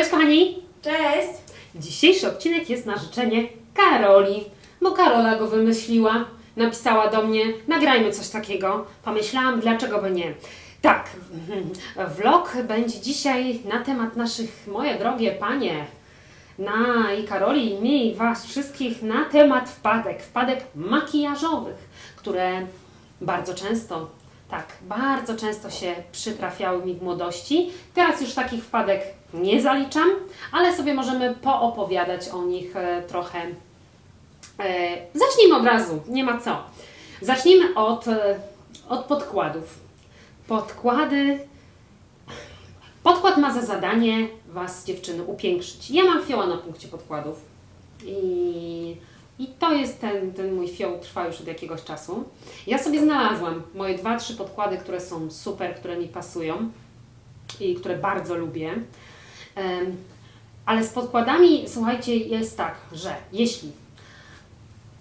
Cześć kochani! Cześć! Dzisiejszy odcinek jest na życzenie Karoli, bo Karola go wymyśliła, napisała do mnie, nagrajmy coś takiego. Pomyślałam, dlaczego by nie. Tak, vlog będzie dzisiaj na temat naszych, moje drogie panie, na i Karoli, i mi, i Was wszystkich, na temat wpadek, wpadek makijażowych, które bardzo często, tak, bardzo często się przytrafiały mi w młodości. Teraz już takich wpadek nie zaliczam, ale sobie możemy poopowiadać o nich e, trochę. E, zacznijmy od razu, nie ma co. Zacznijmy od, e, od podkładów. Podkłady. Podkład ma za zadanie Was, dziewczyny, upiększyć. Ja mam fioła na punkcie podkładów. I, i to jest ten, ten mój fioł, trwa już od jakiegoś czasu. Ja sobie znalazłam moje dwa, trzy podkłady, które są super, które mi pasują i które bardzo lubię. Em, Ale z podkładami, słuchajcie, jest tak, że jeśli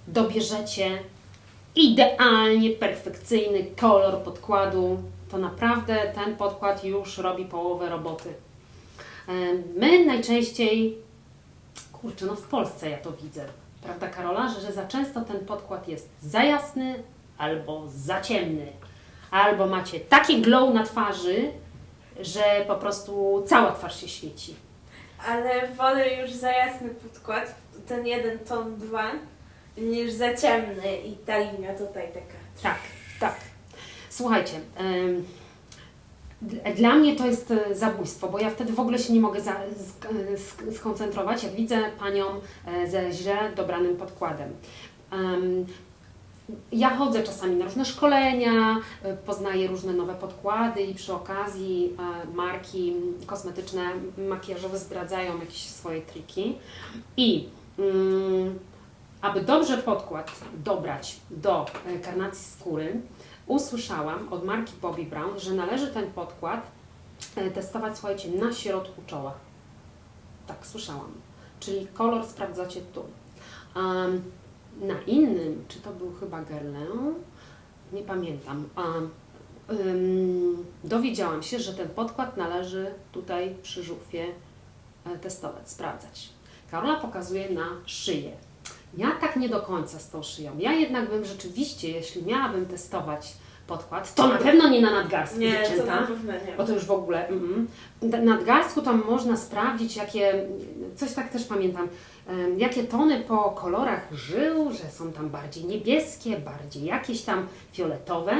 dobierzecie idealnie perfekcyjny kolor podkładu, to naprawdę ten podkład już robi połowę roboty. Em, My najczęściej, kurczę, no w Polsce ja to widzę, prawda Karola, że, że za często ten podkład jest za jasny albo za ciemny. Albo macie taki glow na twarzy, że po prostu cała twarz się świeci. Ale wolę już za jasny podkład, ten jeden ton dwa, niż za ciemny i ta linia tutaj taka. Tak, tak. Słuchajcie, d- dla mnie to jest e, zabójstwo, bo ja wtedy w ogóle się nie mogę za, sk- skoncentrować, jak widzę panią e, ze źle dobranym podkładem. Em, ja chodzę czasami na różne szkolenia, e, poznaję różne nowe podkłady i przy okazji e, marki kosmetyczne, makijażowe zdradzają jakieś swoje triki. I mm, aby dobrze podkład dobrać do e, karnacji skóry, usłyszałam od marki Bobbi Brown, że należy ten podkład e, testować, słuchajcie, na środku czoła. Tak, słyszałam. Czyli kolor sprawdzacie tu. Am, na innym, czy to był chyba Guerlain? Nie pamiętam. Am, ym, dowiedziałam się, że ten podkład należy tutaj przy żuchwie e, testować, sprawdzać. Karola pokazuje na szyję. Ja tak nie do końca z tą szyją. Ja jednak bym rzeczywiście, jeśli miałabym testować podkład, to na pewno nie na nadgarstku Nie, to dziewczęta. na pewno nie. Bo to już w ogóle. Mm, mm. nadgarstku tam można sprawdzić, jakie. Coś tak też pamiętam. Jakie tony po kolorach żył, że są tam bardziej niebieskie, bardziej jakieś tam fioletowe.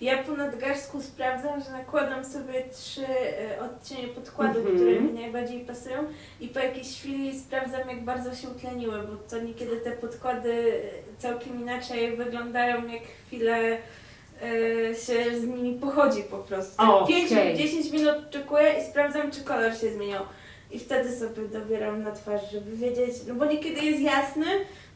Ja po nadgarstku sprawdzam, że nakładam sobie trzy y, odcienie podkładu, Mhm. które mi najbardziej pasują i po jakiejś chwili sprawdzam, jak bardzo się utleniły, bo to niekiedy te podkłady y, całkiem inaczej wyglądają, jak chwilę y, się z nimi pochodzi po prostu. Tak O, 5 okej. 10 minut czekuję i sprawdzam, czy kolor się zmienił. I wtedy sobie dobieram na twarz, żeby wiedzieć, no bo niekiedy jest jasny,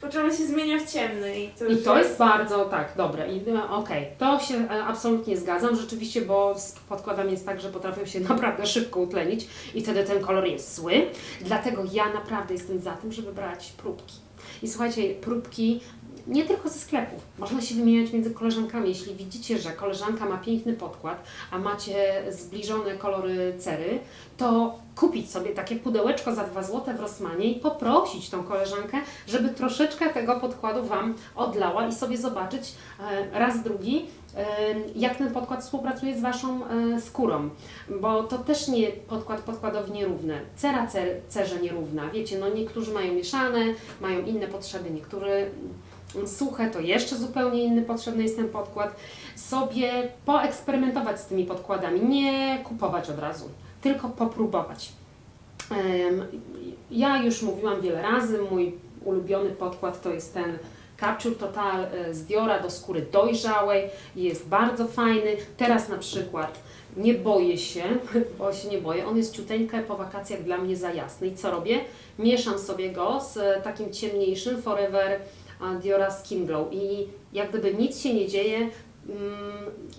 po czym on się zmienia w ciemny i to, I to jest bardzo tak, dobre. I e, okej, to się e, absolutnie zgadzam, rzeczywiście, bo z podkładami jest tak, że potrafią się naprawdę szybko utlenić i wtedy ten kolor jest zły. Dlatego ja naprawdę jestem za tym, żeby brać próbki. I słuchajcie, próbki nie tylko ze sklepów. Można się wymieniać między koleżankami. Jeśli widzicie, że koleżanka ma piękny podkład, a macie zbliżone kolory cery, to kupić sobie takie pudełeczko za 2 zł w Rossmanie i poprosić tą koleżankę, żeby troszeczkę tego podkładu Wam odlała i sobie zobaczyć e, raz drugi, e, jak ten podkład współpracuje z Waszą e, skórą. Bo to też nie podkład podkładowi nierówny. Cera cer, cerze nierówna. Wiecie, no niektórzy mają mieszane, mają inne potrzeby, niektórzy mm, suche, to jeszcze zupełnie inny potrzebny jest ten podkład. Sobie poeksperymentować z tymi podkładami, nie kupować od razu, tylko popróbować. Ja już mówiłam wiele razy, mój ulubiony podkład to jest ten Capture Total e, z Diora do skóry dojrzałej. Jest bardzo fajny. Teraz na przykład nie boję się, bo się nie boję. On jest ciuteńkę po wakacjach dla mnie za jasny. I co robię? Mieszam sobie go z takim ciemniejszym Forever Diora Skin Glow i jak gdyby nic się nie dzieje,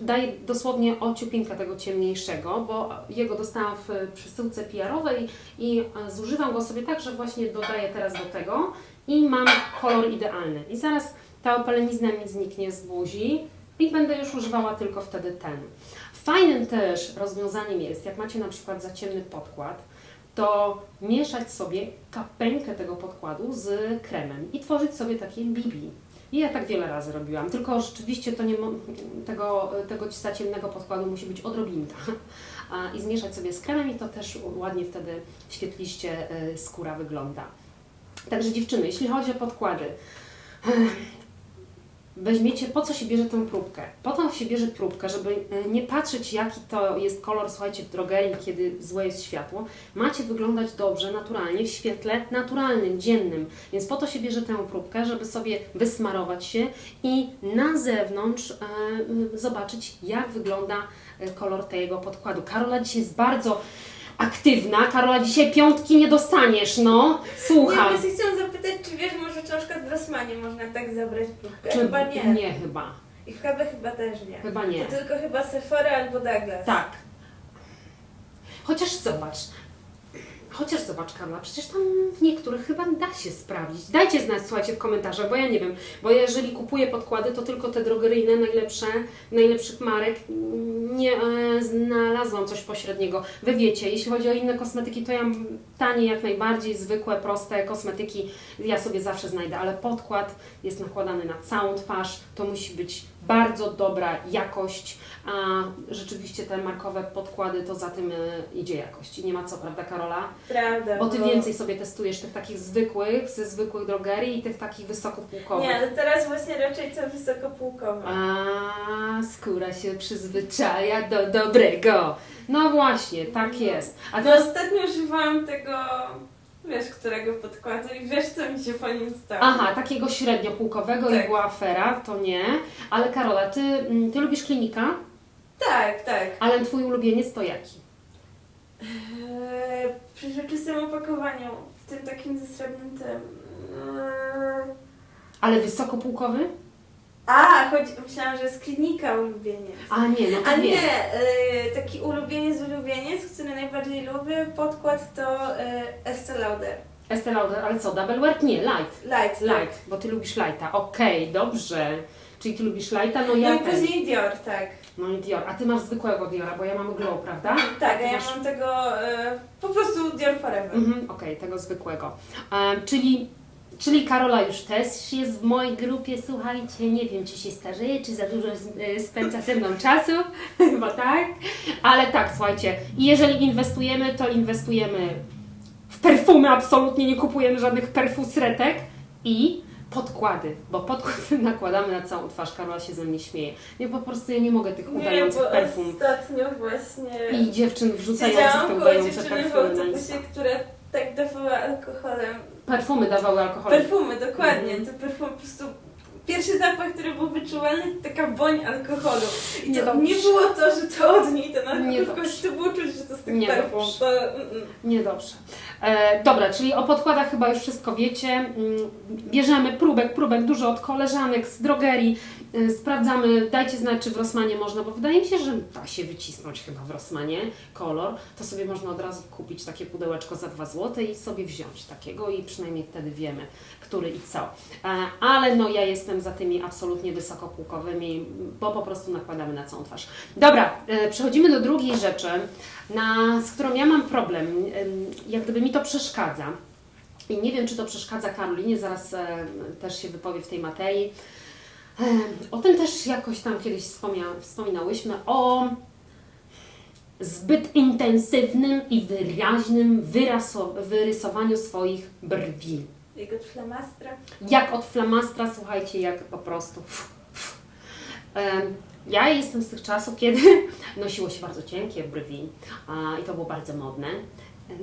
daję dosłownie ociupinkę tego ciemniejszego, bo jego dostałam w przesyłce PR-owej i e, zużywam go sobie tak, że właśnie dodaję teraz do tego i mam kolor idealny. I zaraz ta opalenizna mi zniknie z buzi i będę już używała tylko wtedy ten. Fajnym też rozwiązaniem jest, jak macie na przykład za ciemny podkład, to mieszać sobie kapeńkę tego podkładu z kremem i tworzyć sobie takie bibi. I ja tak wiele razy robiłam, tylko rzeczywiście to nie tego, tego ciemnego podkładu musi być odrobinka. I zmieszać sobie z kremem i to też ładnie wtedy świetliście y, skóra wygląda. Także dziewczyny, jeśli chodzi o podkłady, weźmiecie, po co się bierze tę próbkę? Po to się bierze próbkę, żeby e, nie patrzeć jaki to jest kolor, słuchajcie, w drogerii, kiedy złe jest światło. Macie wyglądać dobrze, naturalnie, w świetle naturalnym, dziennym. Więc po to się bierze tę próbkę, żeby sobie wysmarować się i na zewnątrz e, zobaczyć, jak wygląda e, kolor tego podkładu. Karola dzisiaj jest bardzo aktywna. Karola, dzisiaj piątki nie dostaniesz, no. Słucham. Ja właśnie chciałam zapytać, czy wiesz, może przykład w Rossmanie można tak zabrać próbkę? Czy- Chyba nie. Nie, chyba. I w KB chyba też nie. Chyba nie. To tylko chyba Sephora albo Douglas. Tak. Chociaż zobacz. Chociaż zobacz, Karla, przecież tam w niektórych chyba da się sprawdzić. Dajcie znać, słuchajcie, w komentarzach, bo ja nie wiem. Bo jeżeli kupuję podkłady, to tylko te drogeryjne, najlepsze, najlepszych marek. Nie e, znalazłam coś pośredniego. Wy wiecie, jeśli chodzi o inne kosmetyki, to ja tanie jak najbardziej, zwykłe, proste kosmetyki ja sobie zawsze znajdę, ale podkład jest nakładany na całą twarz. To musi być bardzo dobra jakość, a rzeczywiście te markowe podkłady, to za tym e, idzie jakość. I nie ma co, prawda Karola? Prawda. Bo Ty więcej sobie testujesz tych takich zwykłych, ze zwykłych drogerii i tych takich wysokopółkowych. Nie, ale teraz właśnie raczej to wysokopółkowe. A skóra się przyzwyczaja do dobrego. No właśnie, tak jest. A No teraz... ostatnio używałam tego, wiesz, którego podkładu i wiesz, co mi się po nim stało. Aha, takiego średnio półkowego i Tak. była afera, to nie. Ale Karola, ty, mm, ty lubisz klinika, Tak, tak. ale twój ulubieniec to jaki? Eee, przy rzeczywistym opakowaniu, w tym takim ze srebrnym tym. Eee, Ale wysokopółkowy? A, chodzi, myślałam, że jest klinika ulubieniec. A nie, no to A nie, eee, taki ulubieniec, ulubieniec, który najbardziej lubię, podkład to Estee Lauder. Estee Lauder, ale co, double work? Nie, light. Light. Light, bo ty lubisz lighta. Okej, dobrze. Czyli ty lubisz lighta, no No ja i też. później Dior, tak. No i Dior. A ty masz zwykłego Diora, bo ja mam glow, prawda? Tak, a ja Masz- mam tego e, po prostu Dior Forever. Mhm, Okej, tego zwykłego. Czyli, czyli Karola już też jest w mojej grupie, słuchajcie, nie wiem czy się starzeje, czy za dużo e, spędza ze mną czasu, chyba tak, ale tak, słuchajcie, jeżeli inwestujemy, to inwestujemy w perfumy, absolutnie nie kupujemy żadnych perfusretek i podkłady, bo podkłady nakładamy na całą twarz, Karola się ze mnie śmieje. Nie, po prostu ja nie mogę tych Nie, udających bo perfum. ostatnio właśnie i dziewczyn wrzucających te udające dziewczyny w perfumy autobusie, które tak dawały alkoholem. Perfumy dawały alkohol. Perfumy, dokładnie. Mhm. Te perfumy po prostu... Pierwszy zapach, który był wyczuwalny, to taka woń alkoholu. I to Niedobrze. nie było to, że to od niej ten alkohol, tylko to było czuć, że to jest tych Niedobrze. perfum. To, mm, mm. Niedobrze. E, dobra, czyli o podkładach chyba już wszystko wiecie. Mm, Bierzemy próbek, próbek dużo od koleżanek z drogerii. E, sprawdzamy, dajcie znać, czy w Rossmanie można, bo wydaje mi się, że da się wycisnąć chyba w Rossmanie kolor. To sobie można od razu kupić takie pudełeczko za 2 zł i sobie wziąć takiego i przynajmniej wtedy wiemy, który i co. E, ale no ja jestem za tymi absolutnie wysokopółkowymi, bo po prostu nakładamy na całą twarz. Dobra, e, przechodzimy do drugiej rzeczy, na, z którą ja mam problem, em, jak gdyby mi to przeszkadza. I nie wiem, czy to przeszkadza Karolinie, zaraz e, też się wypowie w tej materii. O tym też jakoś tam kiedyś wspominałyśmy, o zbyt intensywnym i wyraźnym wyrysowaniu swoich brwi. Jego flamastra. Jak od flamastra, słuchajcie, jak po prostu. Ja jestem z tych czasów, kiedy nosiło się bardzo cienkie brwi i to było bardzo modne.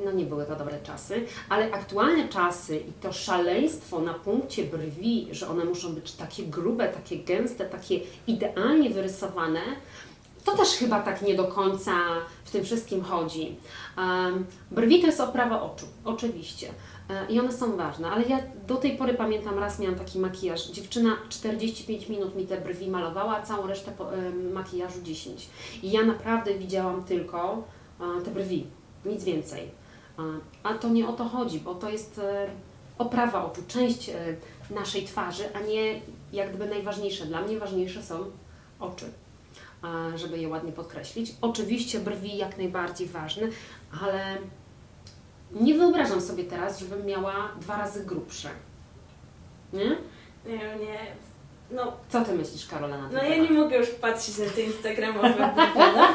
No nie były to dobre czasy, ale aktualne czasy i to szaleństwo na punkcie brwi, że one muszą być takie grube, takie gęste, takie idealnie wyrysowane, to też chyba tak nie do końca w tym wszystkim chodzi. Brwi to jest oprawa oczu, oczywiście. E, I one są ważne, ale ja do tej pory pamiętam, raz miałam taki makijaż. Dziewczyna 45 minut mi te brwi malowała, a całą resztę makijażu 10. I ja naprawdę widziałam tylko e, te brwi, nic więcej. A to nie o to chodzi, bo to jest e, oprawa oczu, część e, naszej twarzy, a nie jak gdyby najważniejsze. Dla mnie ważniejsze są oczy żeby je ładnie podkreślić. Oczywiście brwi jak najbardziej ważne, ale nie wyobrażam sobie teraz, żebym miała dwa razy grubsze. Nie? Nie nie. No, Co ty myślisz, Karola, na ten no ja temat? nie mogę już patrzeć na te instagramowe wygląda.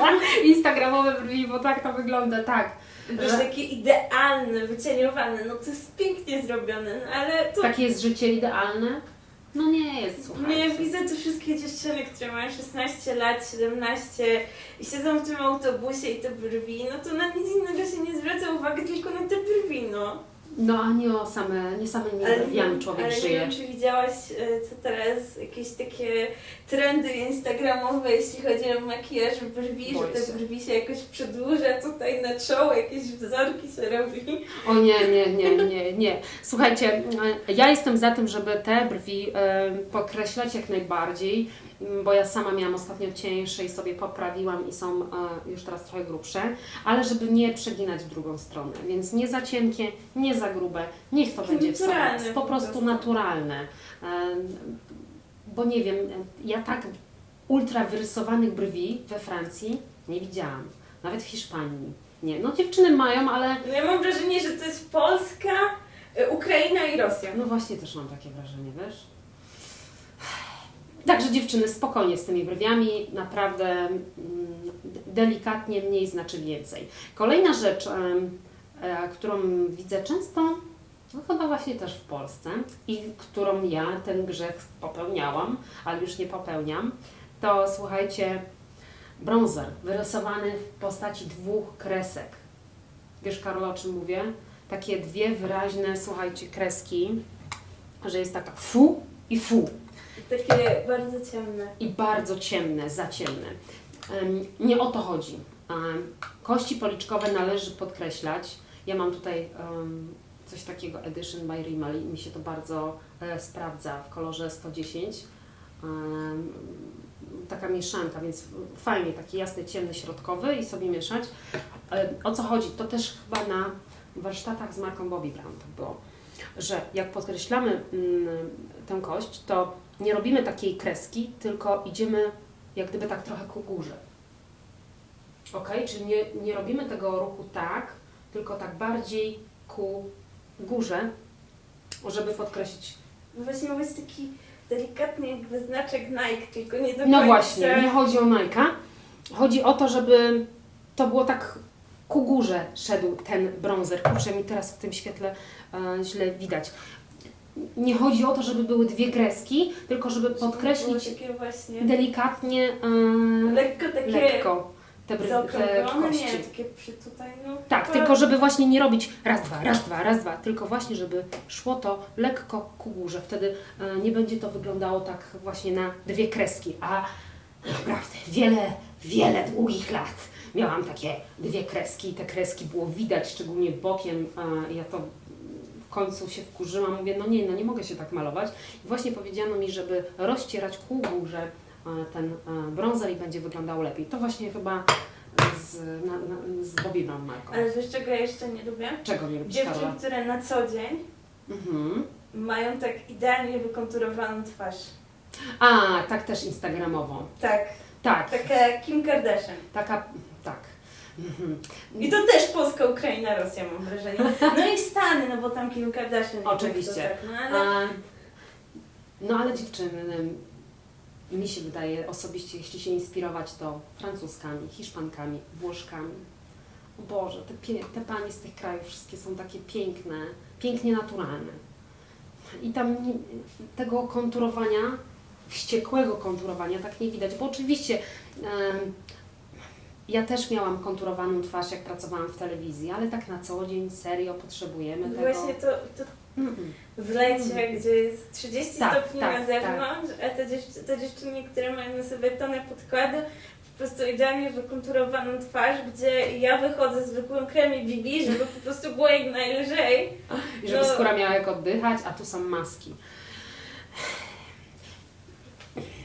Instagramowe brwi, bo tak to wygląda, tak. Wiesz, takie idealne, wycieniowane, no to jest pięknie zrobione, no ale to... Takie jest życie idealne? No nie jest, słuchajcie. Nie, widzę te wszystkie dziewczyny, które mają 16 lat, 17 i siedzą w tym autobusie i te brwi, no to na nic innego się nie zwraca uwagi, tylko na te brwi, no. No a nie o same, nie samymi brwiami człowiek ale nie żyje. wiem, czy widziałaś, e, co teraz, jakieś takie trendy instagramowe, jeśli chodzi o makijaż brwi, Boję że te się. brwi się jakoś przedłuża tutaj na czoło, jakieś wzorki się robi. O nie, nie, nie, nie, nie. Słuchajcie, e, ja jestem za tym, żeby te brwi e, podkreślać jak najbardziej, bo ja sama miałam ostatnio cieńsze i sobie poprawiłam i są e, już teraz trochę grubsze, ale żeby nie przeginać w drugą stronę, więc nie za cienkie, nie za grube, niech to będzie w Naturalne po po prostu naturalne. E, Bo nie wiem, ja tak ultra wyrysowanych brwi we Francji nie widziałam, nawet w Hiszpanii. Nie, no dziewczyny mają, ale No ja mam wrażenie, że to jest Polska, e, Ukraina i Rosja. No właśnie też mam takie wrażenie, wiesz? Także dziewczyny, spokojnie z tymi brwiami, naprawdę mm, delikatnie mniej znaczy więcej. Kolejna rzecz, e, którą widzę często, no chyba właśnie też w Polsce i którą ja ten grzech popełniałam, ale już nie popełniam, to słuchajcie, bronzer wyrysowany w postaci dwóch kresek. Wiesz, Karol, o czym mówię? Takie dwie wyraźne, słuchajcie, kreski, że jest taka fu i fu. Takie bardzo ciemne. I bardzo ciemne, za ciemne. Em, Nie o to chodzi. Kości policzkowe należy podkreślać. Ja mam tutaj coś takiego Edition by Rimmel i mi się to bardzo e, sprawdza w kolorze 110. Em, Taka mieszanka, więc fajnie, taki jasny, ciemny, środkowy i sobie mieszać. O co chodzi? To też chyba na warsztatach z marką Bobby Brown to było, że jak podkreślamy mm, tę kość, to nie robimy takiej kreski, tylko idziemy jak gdyby tak trochę ku górze. Ok? Czyli nie, nie robimy tego ruchu tak, tylko tak bardziej ku górze, żeby podkreślić. No właśnie być taki delikatny jakby znaczek Nike, tylko nie do No końca. właśnie, nie chodzi o Nike'a. Chodzi o to, żeby to było tak ku górze szedł ten bronzer. Kurczę, mi teraz w tym świetle e, źle widać. Nie chodzi o to, żeby były dwie kreski, tylko żeby podkreślić takie właśnie delikatnie, e, lekko takie lekko te, bry- te kości. nie, takie przy tutaj, no. Tak, tylko żeby właśnie nie robić raz, dwa, raz, dwa, raz, dwa, tylko właśnie, żeby szło to lekko ku górze. Wtedy e, nie będzie to wyglądało tak właśnie na dwie kreski, a naprawdę wiele, wiele długich lat miałam takie dwie kreski i te kreski było widać, szczególnie bokiem. e, Ja to końcu się wkurzyłam, mówię, no nie, no nie mogę się tak malować. I właśnie powiedziano mi, żeby rozcierać ku górze ten bronzer i będzie wyglądało lepiej. To właśnie chyba z, na, na, z Brown marką. Ale wiesz czego ja jeszcze nie lubię? Czego nie lubisz, Dziewczyn, Karola? które na co dzień Mhm. mają tak idealnie wykonturowaną twarz. A, tak też instagramowo. Tak, Tak, taka Kim Kardashian. taka, tak. I to też Polska, Ukraina, Rosja mam wrażenie. No i Stany, no bo tam Kim Kardashian. Oczywiście. Tak, no ale... A, no ale dziewczyny, mi się wydaje osobiście, jeśli się inspirować, to francuskami, hiszpankami, włoszkami. O Boże, te, te panie z tych krajów wszystkie są takie piękne, pięknie naturalne. I tam tego konturowania, wściekłego konturowania tak nie widać, bo oczywiście em, ja też miałam konturowaną twarz, jak pracowałam w telewizji, ale tak na co dzień serio potrzebujemy tego. Właśnie to, to w lecie, gdzie jest 30 Tak, stopni tak, na zewnątrz, a te, dziew- te dziewczyny, które mają na sobie tonę podkładu, po prostu idealnie wykonturowaną twarz, gdzie ja wychodzę z zwykłym kremie BB, żeby po prostu było jak najlżej. I żeby No. skóra miała jak oddychać, a tu są maski.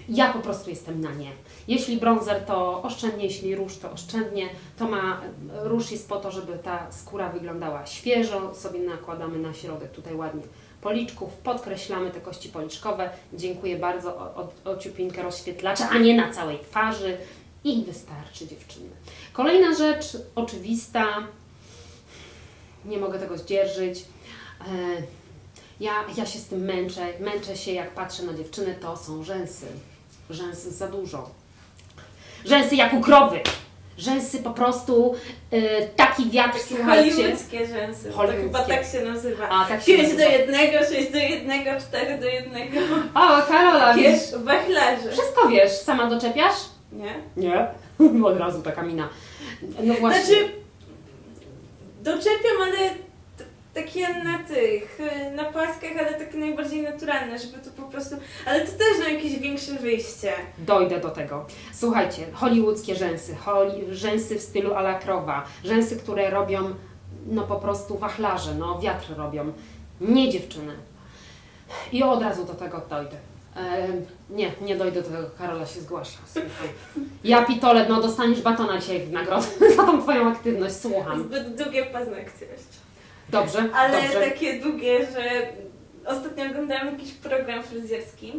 Ja po prostu jestem na nie. Jeśli bronzer to oszczędnie, jeśli róż to oszczędnie, to ma, róż jest po to, żeby ta skóra wyglądała świeżo, sobie nakładamy na środek tutaj ładnie policzków, podkreślamy te kości policzkowe. Dziękuję bardzo o, o, o ciupinkę rozświetlacza, a nie na całej twarzy i wystarczy dziewczyny. Kolejna rzecz oczywista, nie mogę tego zdzierżyć. E, ja, ja się z tym męczę. Męczę się, jak patrzę na dziewczyny, to są rzęsy. Rzęsy za dużo. Rzęsy jak u krowy. Rzęsy po prostu e, taki wiatr, słuchajcie. hollywoodzkie rzęsy. To Hollywoodzkie. chyba tak się nazywa. A, tak się 5 nazywa. do jednego, 6 do jednego, 4 do jednego. O, Karola, wiesz, Wiesz, wachlarze. wszystko wiesz. Sama doczepiasz? Nie? Nie. Od razu taka mina. No właśnie. Znaczy, doczepiam, ale takie na tych, na paskach, ale takie najbardziej naturalne, żeby to po prostu, ale to też na jakieś większe wyjście. Dojdę do tego. Słuchajcie, hollywoodzkie rzęsy, holly, rzęsy w stylu ala krowa, rzęsy, które robią no po prostu wachlarze, no wiatr robią, nie dziewczyny. I od razu do tego dojdę. Nie, nie dojdę do tego, Karola się zgłasza. Słuchaj. Ja pitole, no dostaniesz batona dzisiaj w nagrodę za tą Twoją aktywność, słucham. Zbyt długie paznokcie jeszcze. Dobrze, Ale dobrze. takie długie, że ostatnio oglądałam jakiś program fryzjerski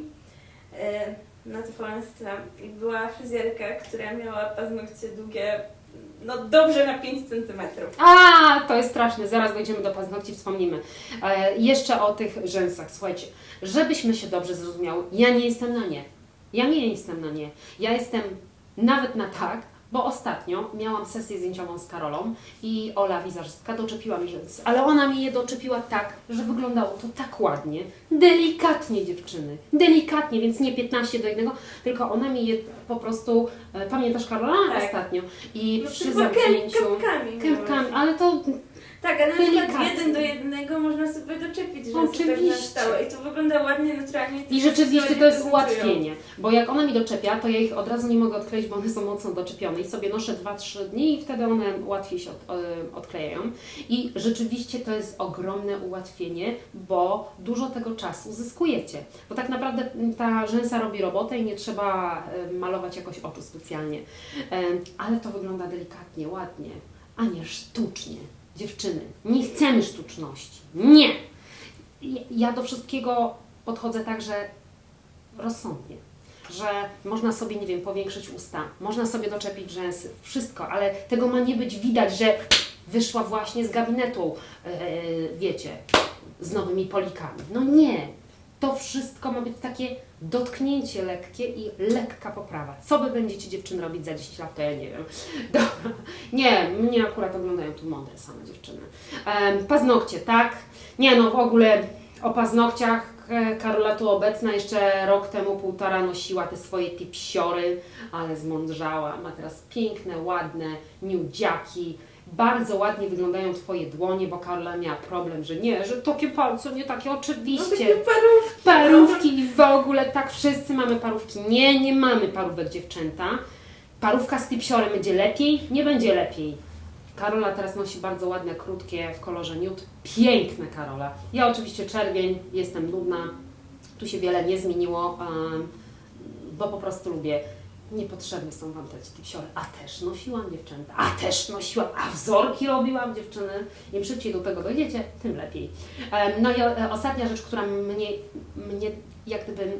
e, na TVN i była fryzjerka, która miała paznokcie długie, no dobrze na 5 centymetrów. A, to jest straszne, zaraz dojdziemy do paznokci, wspomnimy. E, jeszcze o tych rzęsach, słuchajcie, żebyśmy się dobrze zrozumiały, ja nie jestem na nie. Ja nie jestem na nie. Ja jestem nawet na tak, bo ostatnio miałam sesję zdjęciową z Karolą i Ola, wizerzystka, doczepiła mi rzęsy, ale ona mi je doczepiła tak, że wyglądało to tak ładnie, delikatnie dziewczyny, delikatnie, więc nie 15 do jednego, tylko ona mi je po prostu, e, pamiętasz Karola? Tak. Ostatnio. I No przy tylko zamknięciu... kęp- kępkami. Kępkami, ale to Tak, ale na przykład Delikatnie. jeden do jednego można sobie doczepić, że Oczywiście. tak na stałe i to wygląda ładnie, naturalnie. i rzeczywiście to jest ułatwienie, bo jak ona mi doczepia, to ja ich od razu nie mogę odkleić, bo one są mocno doczepione i sobie noszę 2-3 dni i wtedy one łatwiej się od, e, odklejają. I rzeczywiście to jest ogromne ułatwienie, bo dużo tego czasu zyskujecie, bo tak naprawdę ta rzęsa robi robotę i nie trzeba e, malować jakoś oczu specjalnie, E, ale to wygląda delikatnie, ładnie, a nie sztucznie. Dziewczyny, nie chcemy sztuczności. Nie! Ja- do wszystkiego podchodzę tak, że rozsądnie. Że można sobie, nie wiem, powiększyć usta, można sobie doczepić rzęsy, wszystko, ale tego ma nie być widać, że wyszła właśnie z gabinetu, e, wiecie, z nowymi polikami. No nie! To wszystko ma być takie dotknięcie lekkie i lekka poprawa. Co wy będziecie dziewczyny robić za 10 lat, to ja nie wiem. Dobra. Nie, mnie akurat oglądają tu mądre same dziewczyny. Em, paznokcie, tak? Nie no, w ogóle o paznokciach e, Karola tu obecna jeszcze rok temu, półtora nosiła te swoje tipsiory, ale zmądrzała. Ma teraz piękne, ładne niudziaki. Bardzo ładnie wyglądają Twoje dłonie, bo Karola miała problem, że nie, że takie palce nie takie No oczywiście. takie parówki. Parówki i w ogóle tak wszyscy mamy parówki. Nie, nie mamy parówek dziewczęta. Parówka z tipsiorem będzie lepiej? Nie będzie lepiej. Karola teraz nosi bardzo ładne, krótkie w kolorze nude. Piękne Karola. Ja oczywiście czerwień, jestem nudna. Tu się wiele nie zmieniło, bo po prostu lubię. Niepotrzebne są Wam te tipsiory. A też nosiłam dziewczęta. A też nosiłam. A wzorki robiłam dziewczyny. Im szybciej do tego dojdziecie, tym lepiej. No i e, ostatnia rzecz, która mnie, mnie jak gdyby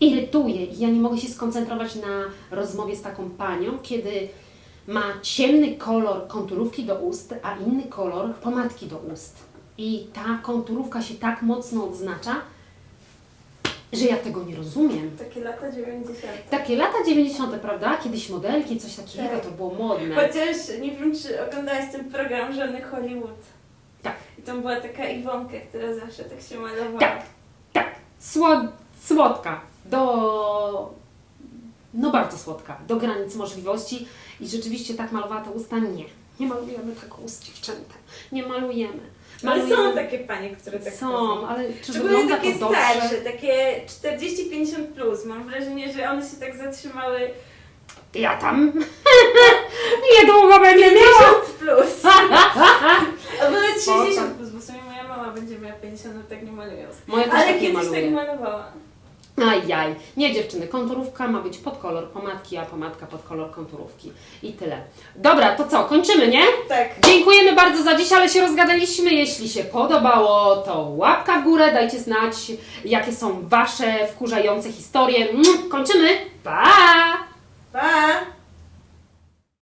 irytuje i ja nie mogę się skoncentrować na rozmowie z taką panią, kiedy ma ciemny kolor konturówki do ust, a inny kolor pomadki do ust. I ta konturówka się tak mocno odznacza, że ja tego nie rozumiem. Takie lata 90. Takie lata 90., prawda? Kiedyś modelki, coś takiego, Tak. to było modne. Chociaż nie wiem, czy oglądałaś ten program Żony Hollywood. Tak. I tam była taka Iwonka, która zawsze tak się malowała. Tak, tak. Sło- słodka. Do. No bardzo słodka. Do granic możliwości. I rzeczywiście tak malowała te usta? Nie. Nie malujemy tak ust dziewczęta. Nie malujemy. Ale Malujemy- są takie panie, które tak Są, chodzą. ale czy Szczególnie takie to dobrze? starsze, takie 40-50 plus. Mam wrażenie, że one się tak zatrzymały Ja tam niedługo będę miała. 50 plus. Albo nawet Spoko. 60 plus, bo w sumie moja mama będzie miała 50, no tak nie malują. Moja też Ale tak nie kiedyś maluje. tak malowała. Ajaj. Nie dziewczyny, konturówka ma być pod kolor pomadki, a pomadka pod kolor konturówki. I tyle. Dobra, to co, kończymy, nie? Tak. Dziękujemy bardzo za dziś, ale się rozgadaliśmy. Jeśli się podobało, to łapka w górę, dajcie znać, jakie są Wasze wkurzające historie. Kończymy. Pa! Pa!